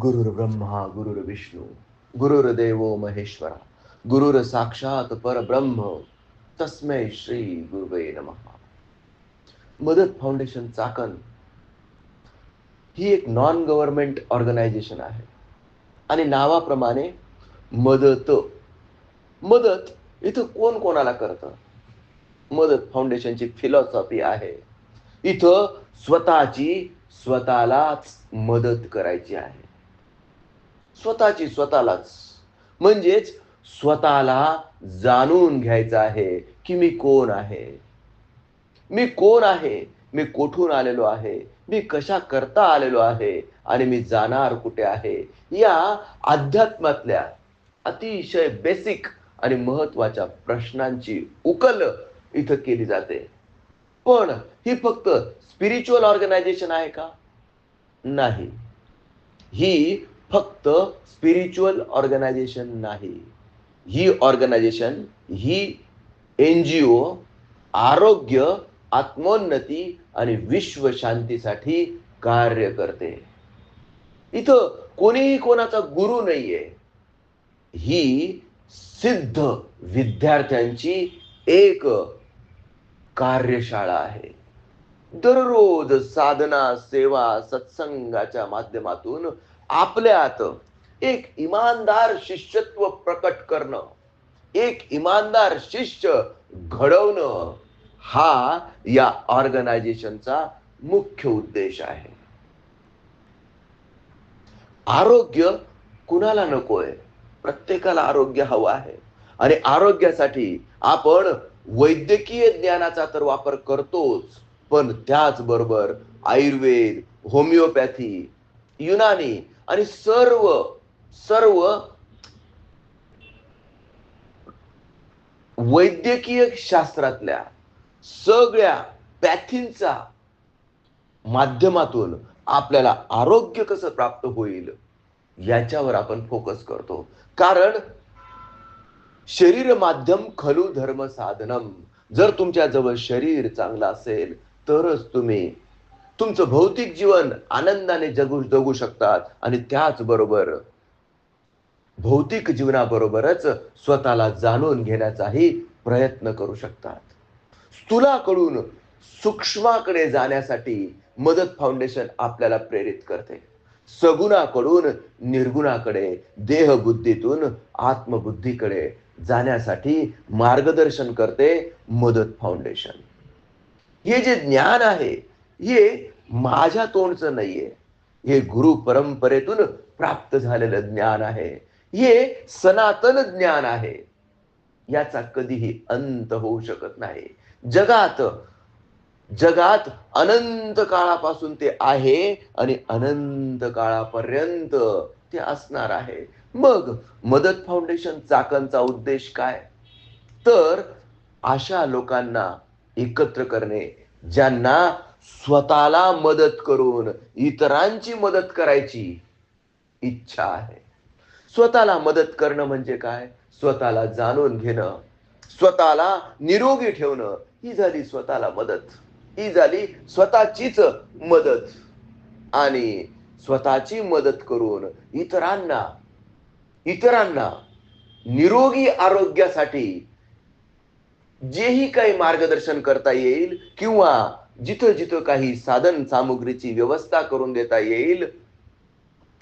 गुरुर्ब्रह्मा गुरुर्विष्णू गुरुर्देवो महेश्वरा गुरुर साक्षात परब्रह्म तस्मै श्री गुरुवे नमः. मदत फाउंडेशन चाकण ही एक नॉन गव्हर्नमेंट ऑर्गनायझेशन आहे. आणि नावाप्रमाणे मदत मदत इथं कोण कोणाला करतं? मदत फाउंडेशनची फिलॉसॉफी आहे. इथं स्वतःची स्वतःलाच मदत करायची आहे. स्वतःची स्वतःलाच. म्हणजेच स्वतःला जाणून घ्यायचं आहे की मी कोण आहे? मी कोण आहे? मी कोठून आलेलो आहे? मी कशा करता आलेलो आहे? आणि मी जाणार कुठे आहे? या अध्यात्मातल्या अतिशय बेसिक आणि महत्त्वाच्या प्रश्नांची उकल इथं केली जाते. पण ही फक्त स्पिरिच्युअल ऑर्गनायझेशन आहे का? नाही. ही फक्त स्पिरिच्युअल ऑर्गनायझेशन नाही. ही ऑर्गनायझेशन ही एन जी ओ आरोग्य आत्मोन्नती आणि विश्व शांतीसाठी कार्य करते. इथं कोणीही कोणाचा गुरु नाहीये. ही सिद्ध विद्यार्थ्यांची एक कार्यशाळा आहे. दररोज साधना सेवा सत्संगाच्या माध्यमातून आपल्यात एक इमानदार शिष्यत्व प्रकट करणं एक इमानदार शिष्य घडवणं हा या ऑर्गनायझेशनचा मुख्य उद्देश आहे. आरोग्य कुणाला नकोय? प्रत्येकाला आरोग्य हवं आहे. आणि आरोग्यासाठी आपण वैद्यकीय ज्ञानाचा तर वापर करतोच पण त्याचबरोबर आयुर्वेद होमिओपॅथी युनानी आणि सर्व सर्व वैद्यकीय शास्त्रातल्या सगळ्या पॅथींचा माध्यमातून आपल्याला आरोग्य कसं प्राप्त होईल याच्यावर आपण फोकस करतो. कारण शरीर माध्यम खलू धर्म साधनम. जर तुमच्या जवळ शरीर चांगलं असेल तरच तुम्ही तुमचं भौतिक जीवन आनंदाने जगू जगू शकतात. आणि त्याचबरोबर भौतिक जीवनाबरोबरच स्वतःला जाणून घेण्याचाही प्रयत्न करू शकतात. स्थूलाकडून सूक्ष्माकडे जाण्यासाठी मदत फाउंडेशन आपल्याला प्रेरित करते. सगुणाकडून निर्गुणाकडे देहबुद्धीतून आत्मबुद्धीकडे जाण्यासाठी मार्गदर्शन करते मदत फाउंडेशन. हे जे ज्ञान आहे हे माझ्या तोंडचं नाहीये. हे गुरु परंपरेतून प्राप्त झालेलं ज्ञान आहे. हे सनातन ज्ञान आहे. याचा कधीही अंत होऊ शकत नाही. जगात जगात अनंत काळापासून ते आहे आणि अनंत काळापर्यंत ते असणार आहे. मग मदत फाउंडेशन चाकणचा उद्देश काय? तर अशा लोकांना एकत्र करणे ज्यांना स्वतःला मदत करून इतरांची मदत करायची इच्छा आहे. स्वतःला मदत करणं म्हणजे काय? स्वतःला जाणून घेणं. स्वतःला निरोगी ठेवणं. ही झाली स्वतःला मदत. ही झाली स्वतःचीच मदत. आणि स्वतःची मदत करून इतरांना इतरांना निरोगी आरोग्यासाठी जेही काही मार्गदर्शन करता येईल किंवा जिथं जिथं काही साधन सामुग्रीची व्यवस्था करून देता येईल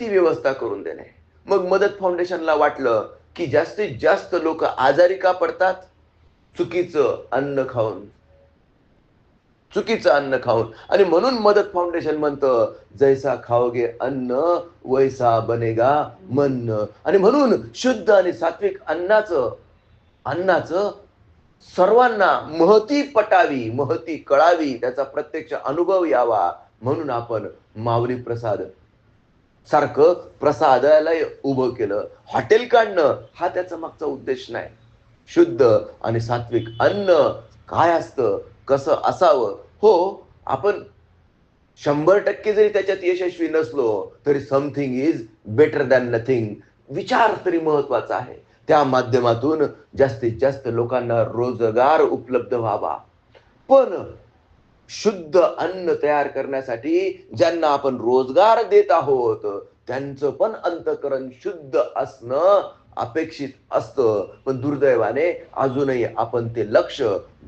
ती व्यवस्था करून देणे. मग मदत फाउंडेशनला वाटलं की जास्तीत जास्त लोक आजारी का पडतात? चुकीचं अन्न खाऊन. चुकीचं अन्न खाऊन. आणि म्हणून मदत फाउंडेशन म्हणतं जैसा खाओगे अन्न वैसा बनेगा मन. आणि म्हणून शुद्ध आणि सात्विक अन्नाचं अन्नाचं सर्वांना महती पटावी महती कळावी त्याचा प्रत्यक्ष अनुभव यावा म्हणून आपण माऊली प्रसाद सारखं प्रसादाला उभं केलं. हॉटेल काढणं हा त्याचा मागचा उद्देश नाही. शुद्ध आणि सात्विक अन्न काय असतं कसं असावं? हो आपण शंभर टक्के जरी त्याच्यात यशस्वी नसलो तरी something is better than nothing विचार तरी महत्त्वाचा आहे. त्या माध्यमातून जास्तीत जास्त लोकांना रोजगार उपलब्ध व्हावा. पण शुद्ध अन्न तयार करण्यासाठी ज्यांना आपण रोजगार देत आहोत त्यांचं पण अंतकरण शुद्ध असणं अपेक्षित असतं. पण दुर्दैवाने अजूनही आपण ते लक्ष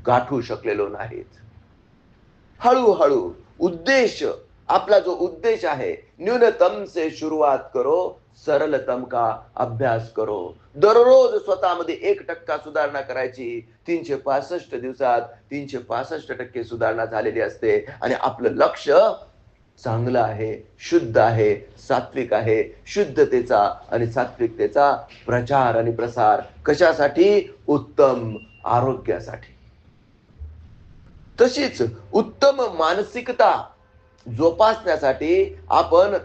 गाठू शकलेलो नाहीत. हळूहळू उद्देश आपला जो उद्देश आहे न्यूनतम से सुरुवात करो. सरलतम का अभ्यास करो. दररोज स्वतःमध्ये एक टक्का सुधारणा करायची. तीनशे पासष्ट दिवसात तीनशे पासष्ट टक्के सुधारणा झालेली असते. आणि आपलं लक्ष चांगलं आहे शुद्ध आहे सात्विक आहे शुद्धतेचा आणि सात्विकतेचा प्रचार आणि प्रसार कशासाठी? उत्तम आरोग्यासाठी. तशीच उत्तम मानसिकता जोपासण्यासाठी आपण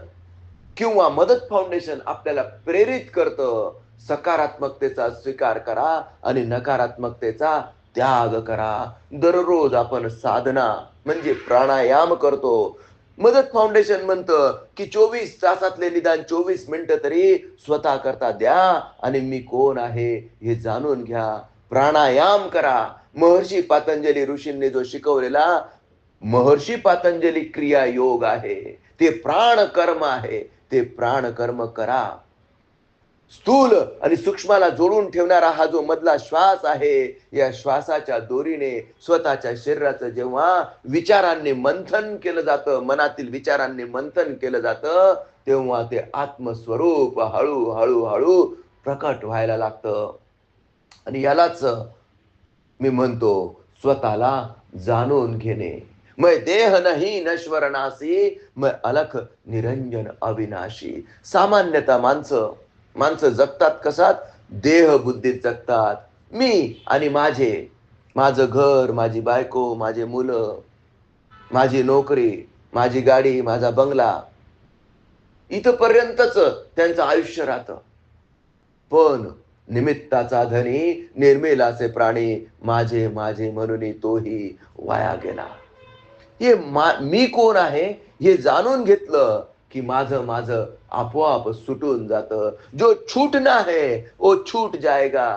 किंवा मदत फाउंडेशन आपल्याला प्रेरित करतं. सकारात्मकतेचा स्वीकार करा आणि नकारात्मकतेचा त्याग करा. दररोज आपण साधना म्हणजे प्राणायाम करतो. मदत फाउंडेशन म्हणतं की चोवीस तासातले निदान चोवीस मिनिटं तरी स्वतः करता द्या आणि मी कोण आहे हे जाणून घ्या. प्राणायाम करा. महर्षी पातंजली ऋषींनी जो शिकवलेला महर्षी पातंजली क्रिया योग आहे ते प्राण कर्म आहे. ते प्राण कर्म करा. स्थूल आणि सूक्ष्माला जोडून ठेवणारा हा जो मधला श्वास आहे या श्वासाच्या दोरीने स्वतःच्या शरीराचं जेव्हा विचारांनी मंथन केलं जातं मनातील विचारांनी मंथन केलं जातं तेव्हा ते आत्मस्वरूप हळू हळू हळू प्रकट व्हायला लागतं. आणि यालाच मी म्हणतो स्वतःला जाणून घेणे. मै देह नाही नश्वर नासी मग अलख निरंजन अविनाशी सामान्यतः माणसं माणसं जगतात कसात देह बुद्धीत जगतात मी आणि माझे माझं घर माझी बायको माझे मुलं माझी नोकरी माझी गाडी माझा बंगला. इथपर्यंतच त्यांचं आयुष्य राहतं. पण निमित्ताचा धनी निर्मिलाचे प्राणी माझे माझे म्हणून तोही वाया गेला. हे मा मी कोण आहे हे जाणून घेतलं की माझं माझं आपोआप सुटून जातं. जो छूटना है वो छूट जाएगा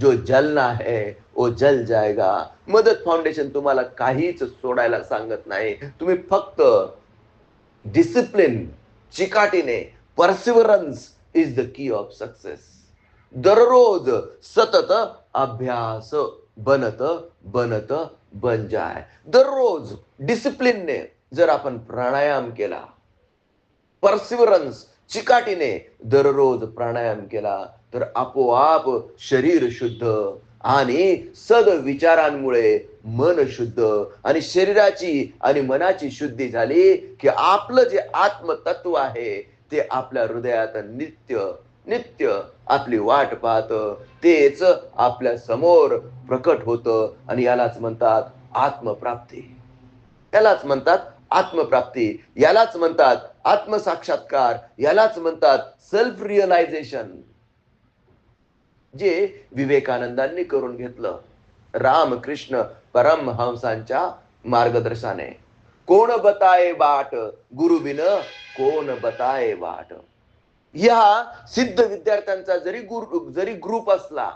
जो जलना है वो जल जाएगा मदत फाउंडेशन तुम्हाला काहीच सोडायला सांगत नाही. तुम्ही फक्त डिसिप्लिन चिकाटीने perseverance is the key of success दररोज सतत अभ्यास बनत बनत बन जाय. दररोज डिसिप्लिनने जर आपण प्राणायाम केला परसिवरन्स चिकाटीने दररोज प्राणायाम केला तर आपोआप शरीर शुद्ध आणि सद विचारांमुळे मन शुद्ध आणि शरीराची आणि मनाची शुद्धी झाली की आपलं जे आत्मतत्व आहे ते आपल्या हृदयात नित्य नित्य आपली वाट पाहत. तेच आपल्यासमोर प्रकट होतं आणि यालाच म्हणतात आत्मप्राप्ती. यालाच म्हणतात आत्मप्राप्ती. यालाच म्हणतात आत्मसाक्षात्कार. यालाच म्हणतात सेल्फ रिअलायझेशन जे विवेकानंदांनी करून घेतलं. रामकृष्ण परमहंसांच्या मार्गदर्शनाने कोण बताये वाट? गुरुविन कोण बताये वाट? या सिद्ध विद्यार्थ्यांचा जरी गुरु जरी ग्रुप असला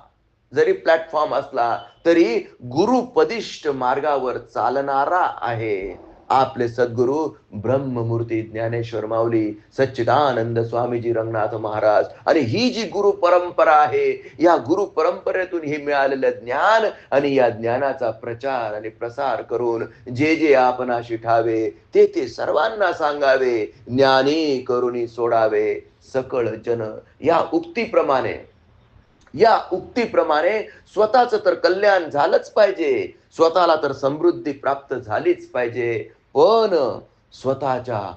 जरी प्लॅटफॉर्म असला तरी गुरुपदिष्ट मार्गावर चालणारा आहे आपले सद्गुरु ब्रह्ममूर्ती ज्ञानेश्वर माऊली सच्चिदानंद स्वामीजी रंगनाथ महाराज. आणि ही जी गुरु परंपरा आहे या गुरु परंपरेतून हे मिळालेलं ज्ञान आणि या ज्ञानाचा प्रचार आणि प्रसार करून जे जे आपणाशी ठावे ते ते सर्वांना सांगावे ज्ञानी करुणी सोडावे. सकळ जन या उक्तीप्रमाणे. या उक्तीप्रमाणे स्वतःच तर कल्याण झालंच पाहिजे. स्वतःला तर समृद्धी प्राप्त झालीच पाहिजे. पण स्वतःच्या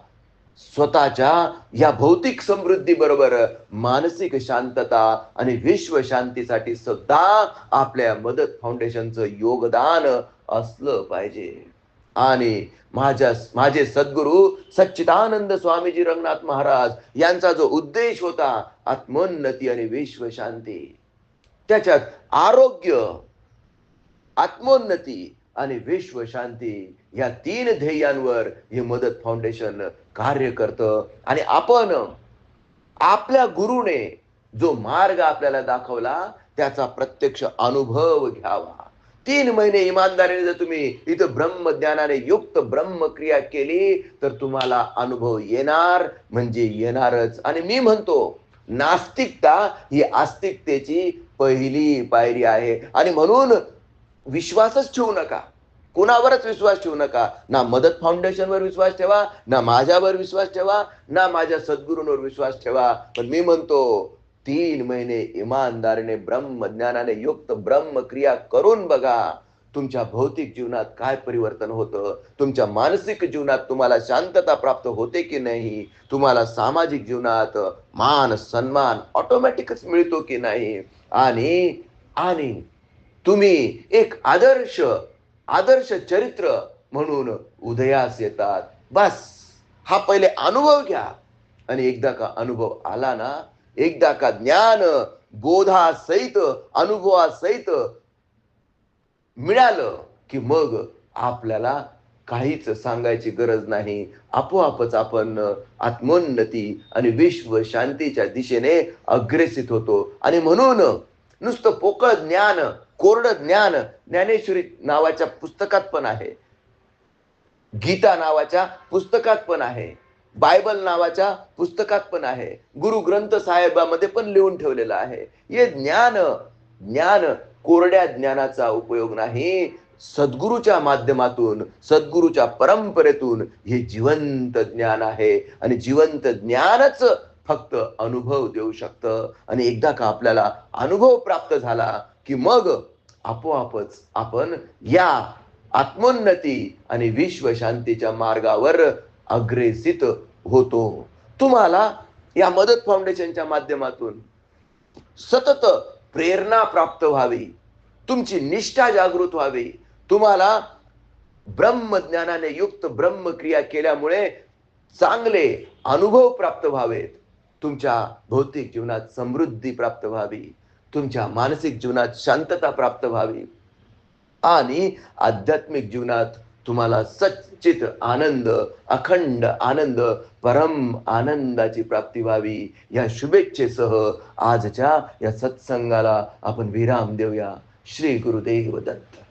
स्वतःच्या या भौतिक समृद्धी बरोबर मानसिक शांतता आणि विश्व शांतीसाठी सुद्धा आपल्या मदत फाउंडेशनचं योगदान असलं पाहिजे. आणि माझ्या माझे सद्गुरु सच्चिदानंद स्वामीजी रंगनाथ महाराज यांचा जो उद्देश होता आत्मोन्नती आणि विश्व शांती त्याच्यात आरोग्य आत्मोन्नती आणि विश्व शांती या तीन ध्येयांवर हे मदत फाउंडेशन कार्य करतं. आणि आपण आपल्या गुरुने जो मार्ग आपल्याला दाखवला त्याचा प्रत्यक्ष अनुभव घ्यावा. तीन महिने इमानदारीने जर तुम्ही इथं ब्रह्मज्ञानाने युक्त ब्रह्मक्रिया केली तर तुम्हाला अनुभव येणार. म्हणजे येणारच. आणि मी म्हणतो नास्तिकता ही आस्तिकतेची पहिली पायरी आहे. आणि म्हणून विश्वासच ठेवू नका. कुणावरच विश्वास ठेवू नका. ना मदत फाउंडेशनवर विश्वास ठेवा ना माझ्यावर विश्वास ठेवा ना माझ्या सद्गुरूंवर विश्वास ठेवा. पण मी म्हणतो तीन महिने इमानदारीने ब्रह्मज्ञानाने युक्त ब्रह्मक्रिया करून बघा तुमच्या भौतिक जीवनात काय परिवर्तन होतं? तुमच्या मानसिक जीवनात तुम्हाला शांतता प्राप्त होते की नाही? तुम्हाला सामाजिक जीवनात मान सन्मान ऑटोमॅटिकच मिळतो की नाही? आणि आणि तुम्ही एक आदर्श आदर्श चरित्र म्हणून उदयास येतात. बस हा पहिले अनुभव घ्या. आणि एकदा का अनुभव आला ना एकदा का ज्ञान बोधासहित अनुभवासहित मिळालं की मग आपल्याला काहीच सांगायची गरज नाही. आपोआपच आपण आत्मोन्नती आणि विश्व शांतीच्या दिशेने अग्रेसित होतो. आणि म्हणून नुसतं पोकळ ज्ञान कोरड ज्ञान ज्ञानेश्वरी नावाच्या पुस्तकात पण आहे. गीता नावाच्या पुस्तकात पण आहे. बायबल नावाच्या पुस्तकात पण आहे. गुरु ग्रंथ साहेबामध्ये पण लिहून ठेवलेलं आहे. हे ज्ञान ज्ञान कोरड्या ज्ञानाचा उपयोग नाही. सद्गुरूच्या माध्यमातून सद्गुरूच्या परंपरेतून हे जिवंत ज्ञान आहे. आणि जिवंत ज्ञानच फक्त अनुभव देऊ शकतं. आणि एकदा का आपल्याला अनुभव प्राप्त झाला की मग आपोआपच आपण या आत्मोन्नती आणि विश्वशांतीच्या मार्गावर अग्रेसित होतो. तुम्हाला या मदत फाउंडेशनच्या माध्यमातून सतत प्रेरणा प्राप्त व्हावी. तुमची निष्ठा जागृत व्हावी. तुम्हाला ब्रह्मज्ञानाने युक्त ब्रह्मक्रिया केल्यामुळे चांगले अनुभव प्राप्त व्हावेत. तुमच्या भौतिक जीवनात समृद्धी प्राप्त व्हावी. तुमच्या मानसिक जीवनात शांतता प्राप्त व्हावी. आणि आध्यात्मिक जीवनात तुम्हाला सच्चित आनंद अखंड आनंद परम आनंदाची प्राप्ती व्हावी. या शुभेच्छेसह आजच्या या सत्संगाला आपण विराम देऊया. श्री गुरुदेव दत्त.